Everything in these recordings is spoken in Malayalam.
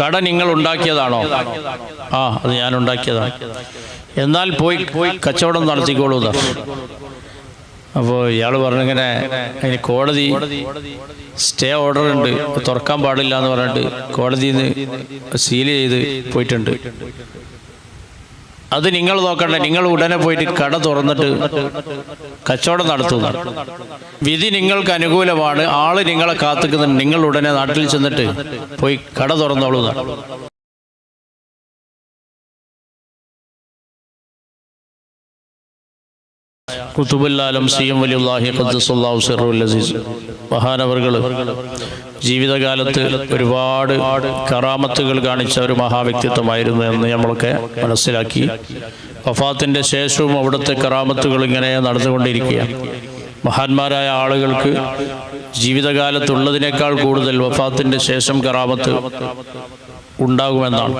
കട നിങ്ങൾ ഉണ്ടാക്കിയതാണോ? ആ അത് ഞാൻ ഉണ്ടാക്കിയതാണ് എന്നാൽ പോയി പോയി കച്ചവടം നടത്തിക്കോളൂ അപ്പോൾ ഇയാൾ പറഞ്ഞിങ്ങനെ അതിന് കോടതി സ്റ്റേ ഓർഡർ ഉണ്ട് തുറക്കാൻ പാടില്ല എന്ന് പറഞ്ഞിട്ട് കോടതിയിൽ നിന്ന് സീൽ ചെയ്ത് പോയിട്ടുണ്ട്. അത് നിങ്ങൾ നോക്കണ്ട നിങ്ങൾ ഉടനെ പോയിട്ട് കട തുറന്നിട്ട് കച്ചവടം നടത്തുന്നു. വിധി നിങ്ങൾക്ക് അനുകൂലമാണ്. ആൾ നിങ്ങളെ കാത്തുക്കുന്നുണ്ട് നിങ്ങൾ ഉടനെ നാട്ടിൽ ചെന്നിട്ട് പോയി കട തുറന്നോളൂ. കുത്തുബുല്ലാലം സി എം വലിയുല്ലാഹി സിറുൽ അസീസ്. മഹാനവറുകൾ ജീവിതകാലത്ത് ഒരുപാട് കറാമത്തുകൾ കാണിച്ച ഒരു മഹാവ്യക്തിത്വമായിരുന്നു എന്ന് നമ്മളൊക്കെ മനസ്സിലാക്കി. വഫാത്തിന്റെ ശേഷവും അവിടുത്തെ കറാമത്തുകൾ ഇങ്ങനെ നടന്നുകൊണ്ടിരിക്കുകയാണ്. മഹാന്മാരായ ആളുകൾക്ക് ജീവിതകാലത്തുള്ളതിനേക്കാൾ കൂടുതൽ വഫാത്തിന്റെ ശേഷം കറാമത്ത് ഉണ്ടാകുമെന്നാണ്.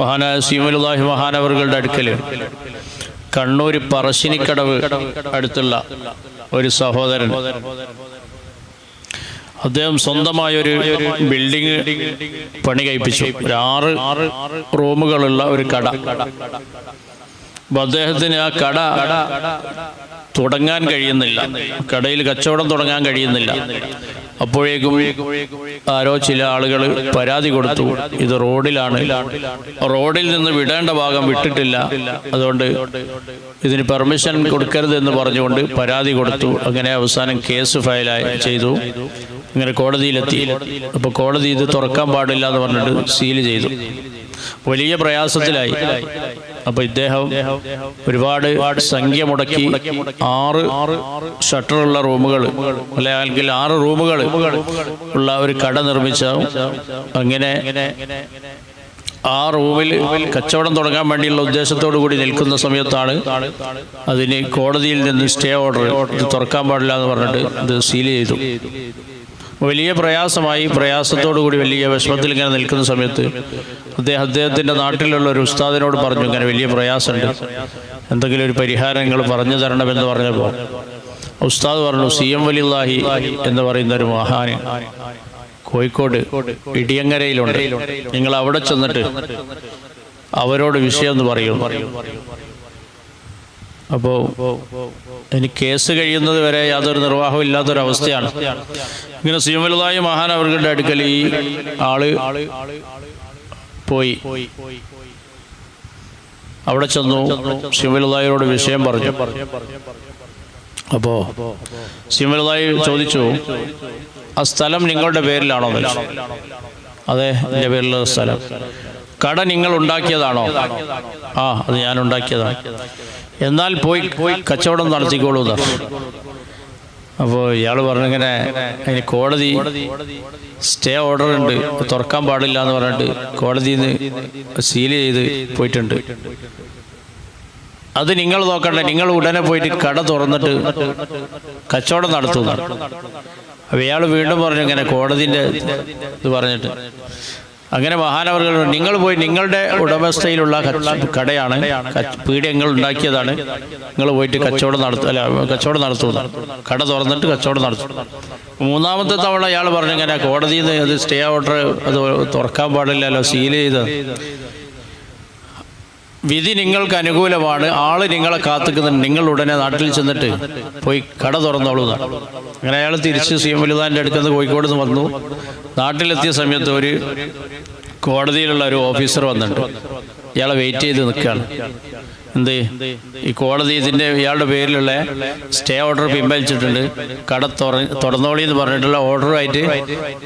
മഹാനായ സീമലുല്ലാഹി മഹാനവറുകളുടെ അടുക്കൽ കണ്ണൂർ പറശ്ശിനിക്കടവ് അടുത്തുള്ള ഒരു സഹോദരൻ അദ്ദേഹം സ്വന്തമായ ഒരു ബിൽഡിംഗ് പണി കഴിപ്പിച്ചു. ഒരു ആറ് റൂമുകളുള്ള ഒരു കട. അപ്പൊ അദ്ദേഹത്തിന് ആ കട തുടങ്ങാൻ കഴിയുന്നില്ല. കടയിൽ കച്ചവടം തുടങ്ങാൻ കഴിയുന്നില്ല. അപ്പോഴേക്കും ആരോ ചില ആളുകൾ പരാതി കൊടുത്തു. ഇത് റോഡിലാണ്. റോഡിൽ നിന്ന് വിടേണ്ട ഭാഗം വിട്ടിട്ടില്ല. അതുകൊണ്ട് ഇതിന് പെർമിഷൻ കൊടുക്കരുത് എന്ന് പറഞ്ഞുകൊണ്ട് പരാതി കൊടുത്തു. അങ്ങനെ അവസാനം കേസ് ഫയലായി ചെയ്തു. അങ്ങനെ കോടതിയിലെത്തി. അപ്പോൾ കോടതി ഇത് തുറക്കാൻ പാടില്ല എന്ന് പറഞ്ഞിട്ട് സീൽ ചെയ്തു. വലിയ പ്രയാസത്തിലായി. അപ്പൊ ഇദ്ദേഹം ഒരുപാട് സംഖ്യ മുടക്കി ആറ് ഷട്ടറുള്ള റൂമുകൾ അല്ലെങ്കിൽ ആറ് റൂമുകൾ ഉള്ള ഒരു കട നിർമ്മിച്ച അങ്ങനെ ആ റൂമിൽ കച്ചവടം തുടങ്ങാൻ വേണ്ടിയുള്ള ഉദ്ദേശത്തോടു കൂടി നിൽക്കുന്ന സമയത്താണ് അതിന് കോടതിയിൽ നിന്ന് സ്റ്റേ ഓർഡർ ഇത് തുറക്കാൻ പാടില്ല എന്ന് പറഞ്ഞിട്ട് ഇത് സീൽ ചെയ്തു. വലിയ പ്രയാസമായി പ്രയാസത്തോടു കൂടി വലിയ വിഷമത്തിൽ ഇങ്ങനെ നിൽക്കുന്ന സമയത്ത് അദ്ദേഹം അദ്ദേഹത്തിന്റെ നാട്ടിലുള്ള ഒരു ഉസ്താദിനോട് പറഞ്ഞു ഇങ്ങനെ വലിയ പ്രയാസമുണ്ട്. എന്തെങ്കിലും ഒരു പരിഹാരങ്ങൾ പറഞ്ഞു തരണമെന്ന് പറഞ്ഞപ്പോൾ ഉസ്താദ് പറഞ്ഞു സി എം വലില്ലാഹി എന്ന് പറയുന്ന ഒരു മഹാന് കോഴിക്കോട് ഇടിയങ്ങരയിലുണ്ട്. നിങ്ങൾ അവിടെ ചെന്നിട്ട് അവരോട് വിഷയം എന്ന് പറയും. അപ്പോൾ ഇനി കേസ് കഴിയുന്നത് വരെ യാതൊരു നിർവാഹവും ഇല്ലാത്തൊരവസ്ഥയാണ് ഇങ്ങനെ സിയമലുതായ മഹാൻ അവരുടെ അടുക്കൽ ഈ ആൾ പോയി. അവിടെ ചെന്നു ശിവലുദായോട് വിഷയം പറഞ്ഞു. അപ്പോ ശിവലുതായി ചോദിച്ചു ആ സ്ഥലം നിങ്ങളുടെ പേരിലാണോ? അതെ എന്റെ പേരിലുള്ള സ്ഥലം. കട നിങ്ങൾ ഉണ്ടാക്കിയതാണോ? ആ അത് ഞാൻ ഉണ്ടാക്കിയതാണ്. എന്നാൽ പോയി പോയി കച്ചവടം നടത്തിക്കോളൂ അപ്പോൾ ഇയാൾ പറഞ്ഞിങ്ങനെ അതിന് കോടതി സ്റ്റേ ഓർഡർ ഉണ്ട് തുറക്കാൻ പാടില്ല എന്ന് പറഞ്ഞിട്ട് കോടതിയിൽ നിന്ന് സീൽ ചെയ്ത് പോയിട്ടുണ്ട്. അത് നിങ്ങൾ നോക്കണ്ട നിങ്ങൾ ഉടനെ പോയിട്ട് കട തുറന്നിട്ട് കച്ചവടം നടത്തുന്നു അപ്പോൾ ഇയാൾ വീണ്ടും പറഞ്ഞു ഇങ്ങനെ കോടതിന്റെ ഇത് പറഞ്ഞിട്ട്. അങ്ങനെ മഹാനവറുകൾ നിങ്ങൾ പോയി നിങ്ങളുടെ ഉടമസ്ഥയിലുള്ള കടയാണ് പീഡി ഞങ്ങൾ ഉണ്ടാക്കിയതാണ്. നിങ്ങൾ പോയിട്ട് കച്ചവടം നടത്തു അല്ല കച്ചവടം നടത്തുന്നു കട തുറന്നിട്ട് കച്ചവടം നടത്തും. മൂന്നാമത്തെ തവണ അയാൾ പറഞ്ഞു ഇങ്ങനെ കോടതിയിൽ നിന്ന് സ്റ്റേ ഓർഡർ അത് തുറക്കാൻ പാടില്ലല്ലോ സീൽ ചെയ്ത്. വിധി നിങ്ങൾക്ക് അനുകൂലമാണ്. ആൾ നിങ്ങളെ കാത്തുക്കുന്നുണ്ട് നിങ്ങൾ ഉടനെ നാട്ടിൽ ചെന്നിട്ട് പോയി കട തുറന്നോളൂ. അങ്ങനെ അയാൾ തിരിച്ച് സി എം വലുതാന്റെ അടുത്ത് നിന്ന് കോഴിക്കോട് നിന്ന് വന്നു. നാട്ടിലെത്തിയ സമയത്ത് ഒരു കോടതിയിലുള്ള ഒരു ഓഫീസർ വന്നിട്ടുണ്ട്. ഇയാളെ വെയിറ്റ് ചെയ്ത് നിൽക്കുകയാണ് എന്ത്? ഈ കോടതി ഇതിന്റെ ഇയാളുടെ പേരിലുള്ള സ്റ്റേ ഓർഡർ പിൻവലിച്ചിട്ടുണ്ട് കട തുറ തുറന്നോളി എന്ന് പറഞ്ഞിട്ടുള്ള ഓർഡറുമായിട്ട്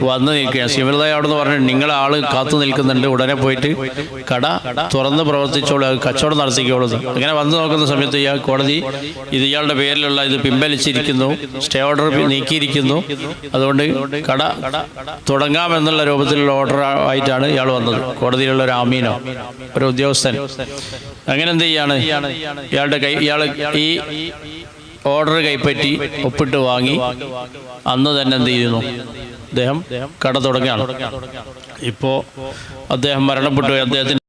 വന്ന് നിൽക്കുകയാണ്. ശിവലതായ അവിടെ നിന്ന് പറഞ്ഞിട്ട് നിങ്ങളെ ആൾ കാത്തു നിൽക്കുന്നുണ്ട് ഉടനെ പോയിട്ട് കട തുറന്ന് പ്രവർത്തിച്ചോളൂ കച്ചവടം നടത്തിക്കോളൂ അങ്ങനെ വന്ന് നോക്കുന്ന സമയത്ത് ഇയാൾ കോടതി ഇത് ഇയാളുടെ പേരിലുള്ള ഇത് പിൻവലിച്ചിരിക്കുന്നു സ്റ്റേ ഓർഡർ നീക്കിയിരിക്കുന്നു. അതുകൊണ്ട് കട തുടങ്ങാമെന്നുള്ള രൂപത്തിലുള്ള ഓർഡർ ആയിട്ടാണ് ഇയാൾ വന്നത്. കോടതിയിലുള്ള ഒരു ആമീനോ ഒരു ഉദ്യോഗസ്ഥൻ. അങ്ങനെ എന്ത് ചെയ്യാണ്? ഇയാളുടെ കൈ ഇയാൾ ഈ ഓർഡർ കൈപ്പറ്റി ഒപ്പിട്ട് വാങ്ങി അന്ന് തന്നെ എന്ത് ചെയ്യുന്നു അദ്ദേഹം കട തുടങ്ങുകയാണ്. ഇപ്പോൾ അദ്ദേഹം മരണപ്പെട്ടു. പോയി. അദ്ദേഹത്തിന്റെ